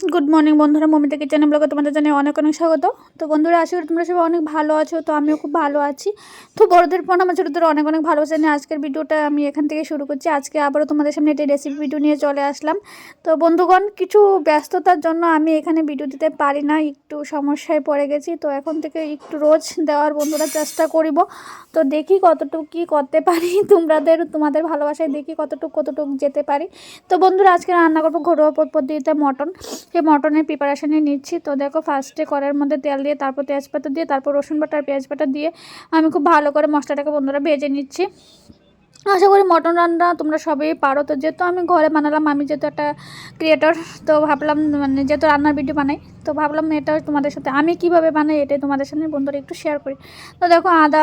Good morning বন্ধুরা। Momita kitchen ব্লগে তোমাদের জানিয়ে অনেক অনেক স্বাগত। তো বন্ধুরা, আশা করি তোমরা সবাই অনেক ভালো আছো, তো আমিও খুব ভালো আছি। তো বড়দের ফোন আমার ছোটোদের অনেক অনেক ভালোবাসা নিয়ে আজকের ভিডিওটা আমি এখান থেকে শুরু করছি। আজকে আবারও তোমাদের সামনে একটি রেসিপি ভিডিও নিয়ে চলে আসলাম। তো বন্ধুগণ, কিছু ব্যস্ততার জন্য আমি এখানে ভিডিও দিতে পারি না, একটু সমস্যায় পড়ে গেছি। তো এখন থেকে একটু রোজ দেওয়ার বন্ধুরা চেষ্টা করিব। তো দেখি কতটুকু কী করতে পারি তোমাদের তোমাদের ভালোবাসায় দেখি কতটুকু কতটুকু যেতে পারি। তো বন্ধুরা, আজকে রান্না করব ঘরোয়া পদ্ধতিতে মটন। সেই মটনের প্রিপারেশানে নিচ্ছি। তো দেখো ফার্স্টে কড়াইয়ের মধ্যে তেল দিয়ে, তারপর তেজপাতা দিয়ে, তারপর রসুন বাটা আর পেঁয়াজ বাটা দিয়ে আমি খুব ভালো করে মশলাটাকে বন্ধুরা ভেজে নিচ্ছি। আশা করি মটন রান্না তোমরা সবই পারো। তো যেহেতু আমি ঘরে বানালাম, আমি যেহেতু একটা ক্রিয়েটর তো ভাবলাম মানে যেহেতু রান্নার ভিডিও বানাই, তো ভাবলাম এটা তোমাদের সাথে, আমি কীভাবে বানাই এটাই তোমাদের সাথে বন্ধুরা একটু শেয়ার করি। তো দেখো আদা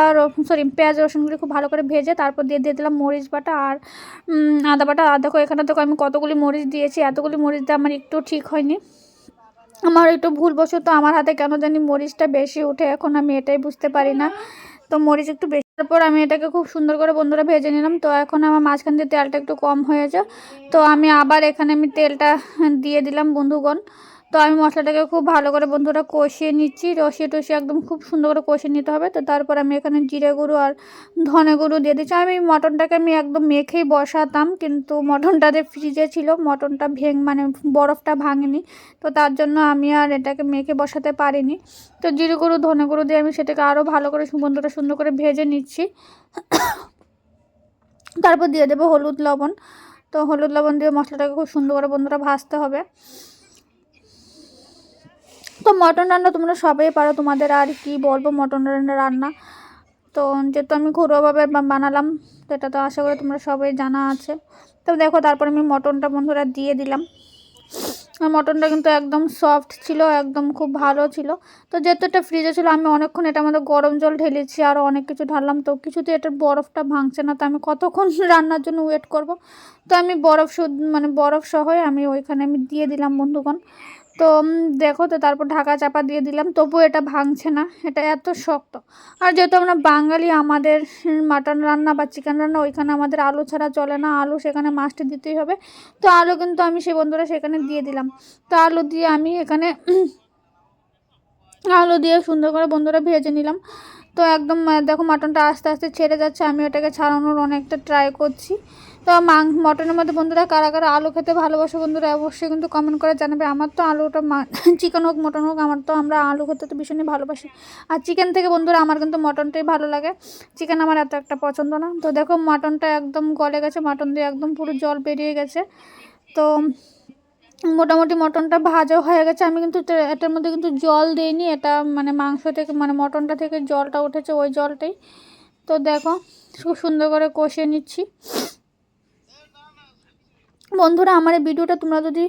সরি পেঁয়াজ, রসুনগুলি খুব ভালো করে ভেজে তারপর দিয়ে দিয়ে দিলাম মরিচ বাটা আর আদা বাটা। আর দেখো এখানে দেখো আমি কতগুলি মরিচ দিয়েছি, এতগুলি মরিচ দিয়ে আমার একটু ঠিক হয়নি। আমার একটু ভুলবশত আমার হাতে কেন জানি মরিচটা বেশি উঠে এখন আমি এটাই বুঝতে পারি না। তো মরিচ একটু বেশি তারপর আমি এটাকে খুব সুন্দর করে বন্ধুরা ভেজে নিলাম। তো এখন আমার মাঝখান দিয়ে তেলটা একটু কম হয়েছে। তো আমি আবার এখানে আমি তেলটা দিয়ে দিলাম বন্ধুগণ। তো আমি মশলাটাকে খুব ভালো করে বন্ধুরা কষিয়ে নিচ্ছি। রসিয়ে টসিয়ে একদম খুব সুন্দর করে কষিয়ে নিতে হবে। তো তারপর আমি এখানে জিরে গুঁড়ো আর ধনে গুঁড়ো দিয়ে দিচ্ছি। আমি মটনটাকে আমি একদম মেখেই বসাতাম, কিন্তু মটনটাতে ফ্রিজে ছিল, মটনটা ভেঙ মানে বরফটা ভাঙেনি। তো তার জন্য আমি আর এটাকে মেখে বসাতে পারিনি। তো জিরে গুঁড়ো, ধনে গুঁড়ো দিয়ে আমি সেটাকে আরও ভালো করে বন্ধুটা সুন্দর করে ভেজে নিচ্ছি। তারপর দিয়ে দেবো হলুদ লবণ। তো হলুদ লবণ দিয়ে মশলাটাকে খুব সুন্দর করে বন্ধুরা ভাজতে হবে। তো মটন রান্না তোমরা সবাই পারো, তোমাদের আর কি বলব মটন রান্না রান্না। তো যেহেতু আমি ঘরোয়াভাবে বানালাম, তো এটা তো আশা করি তোমরা সবাই জানা আছে। তো দেখো তারপর আমি মটনটা বন্ধুরা দিয়ে দিলাম। আর মটনটা কিন্তু একদম সফট ছিল, একদম খুব ভালো ছিল। তো যেহেতু এটা ফ্রিজে ছিল, আমি অনেকক্ষণ এটা মধ্যে গরম জল ঢেলেছি আরও অনেক কিছু ঢাললাম। তো কিছুতে এটার বরফটা ভাঙছে না, তো আমি কতক্ষণ রান্নার জন্য ওয়েট করব? তো আমি বরফ মানে বরফ সহই আমি ওইখানে আমি দিয়ে দিলাম বন্ধুগণ। তো দেখো তো, তারপর ঢাকা চাপা দিয়ে দিলাম তবু এটা ভাঙছে না, এটা এত শক্ত। আর যেহেতু আমরা বাঙালি, আমাদের মাটন রান্না বা চিকেন রান্না, ওইখানে আমাদের আলু ছাড়া চলে না, আলু সেখানে মাছটা দিতেই হবে। তো আলু কিন্তু আমি সেই বন্ধুরা সেখানে দিয়ে দিলাম। তো আলু দিয়ে আমি এখানে আলু দিয়ে সুন্দর করে বন্ধুরা ভেজে নিলাম। তো একদম দেখো মাটনটা আস্তে আস্তে ছেড়ে যাচ্ছে, আমি ওটাকে ছাড়ানোর অনেকটা ট্রাই করছি। তো মাং মটনের মধ্যে বন্ধুরা কারা কারা আলু খেতে ভালোবাসে বন্ধুরা অবশ্যই কিন্তু কমেন্ট করে জানাবে। আমার তো আলুটা চিকেন হোক, মটন হোক, আমার তো আমরা আলু খেতে তো ভীষণই ভালোবাসি। আর চিকেন থেকে বন্ধুরা আমার কিন্তু মটনটাই ভালো লাগে। চিকেন আমার এত একটা পছন্দ না। তো দেখো মটনটা একদম গলে গেছে, মটন দিয়ে একদম পুরো জল বেরিয়ে গেছে। তো মোটামুটি মটনটা ভাজা হয়ে গেছে। আমি কিন্তু এটার মধ্যে কিন্তু জল দিইনি। এটা মানে মাংস থেকে মানে মটনটা থেকে জলটা উঠেছে ওই জলটাই। তো দেখো, খুব সুন্দর করে কষিয়ে নিচ্ছি। বন্ধুরা আমার এই ভিডিওটা তোমরা যদি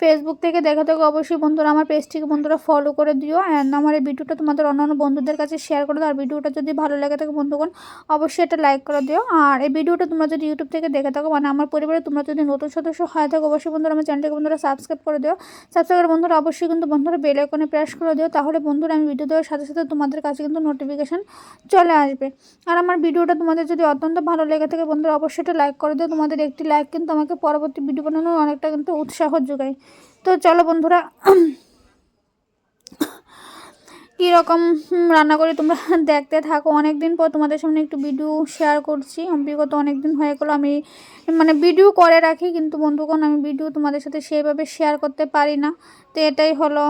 ফেসবুক থেকে দেখে থাকো। অবশ্যই বন্ধুরা আমার পেজটিকে বন্ধুরা ফলো করে দিও অ্যান্ড আমার এই ভিডিওটা তোমাদের অন্যান্য বন্ধুদের কাছে শেয়ার করে দাও। আর ভিডিওটা যদি ভালো লেগে থাকে বন্ধুগণ, অবশ্যই এটা লাইক করে দিও। আর এই ভিডিওটা তোমরা যদি ইউটিউব থেকে দেখে থাকো মানে আমার পরিবারে তোমরা যদি নতুন সদস্য হয়ে থাকো, অবশ্যই বন্ধুরা আমার চ্যানেলটাকে বন্ধুরা সাবস্ক্রাইব করে দিও। সাবস্ক্রাইব করে বন্ধুরা অবশ্যই কিন্তু বন্ধুরা বেল আইকনে প্রেস করে দিও, তাহলে বন্ধুরা আমি ভিডিও দেওয়ার সাথে সাথে তোমাদের কাছে কিন্তু নোটিফিকেশান চলে আসবে। আর আমার ভিডিওটা তোমাদের যদি অত্যন্ত ভালো লেগে থাকে বন্ধুরা, অবশ্যই এটা লাইক করে দিও। তোমাদের একটি লাইক কিন্তু আমাকে পরবর্তী ভিডিও বানানোর অনেকটা কিন্তু উৎসাহ যোগায়। তো চলো বন্ধুরা কীরকম রান্না করি তোমরা দেখতে থাকো। অনেক দিন পর তোমাদের সামনে একটু ভিডিও শেয়ার করছি। বিগত অনেক দিন হয়ে গেলো, আমি মানে ভিডিও করে রাখি, কিন্তু বন্ধুগণ, আমি ভিডিও তোমাদের সাথে সেভাবে শেয়ার করতে পারি না। তো এটাই হলো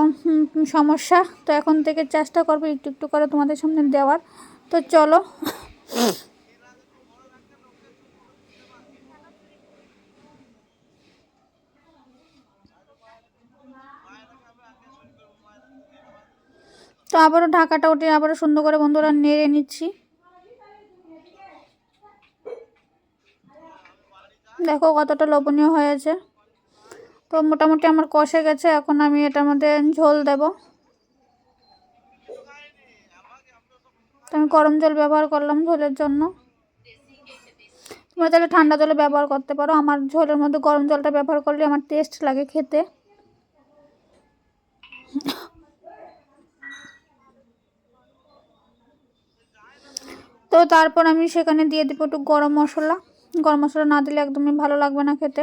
সমস্যা। তো এখন থেকে চেষ্টা করব একটু একটু করে তোমাদের সামনে দেওয়ার। তো চলো তো আবারও ঢাকাটা উঠে আবারও সুন্দর করে বন্ধুরা নেড়ে নিচ্ছি। দেখো কতটা লোভনীয় হয়েছে। তো মোটামুটি আমার কষে গেছে, এখন আমি এটার মধ্যে ঝোল দেব। আমি গরম জল ব্যবহার করলাম ঝোলের জন্য। তোমরা তাহলে ঠান্ডা জলে ব্যবহার করতে পারো, আমার ঝোলের মধ্যে গরম জলটা ব্যবহার করলে আমার টেস্ট লাগে খেতে। তো তারপর আমি সেখানে দিয়ে দেবো একটু গরম মশলা। গরম মশলা না দিলে একদমই ভালো লাগবে না খেতে।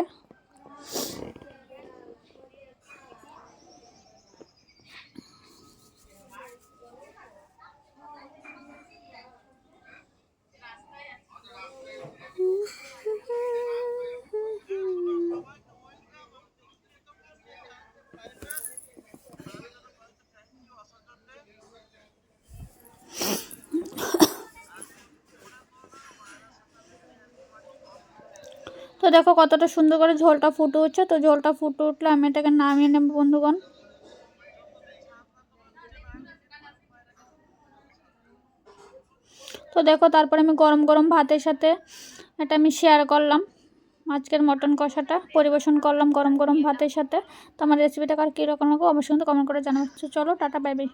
তো দেখো কতটা সুন্দর করে ঝোলটা ফুটে উঠছে। তো ঝোলটা ফুটে উঠলে আমি এটাকে নামিয়ে নেব বন্ধুগণ। তো দেখো তারপরে আমি গরম গরম ভাতের সাথে এটা আমি শেয়ার করলাম। আজকের মটন কষাটা পরিবেশন করলাম গরম গরম ভাতের সাথে। তো আমার রেসিপিটা কার কীরকম লাগবে অবশ্যই কমেন্ট করে জানাচ্ছি চলো, টাটা বাই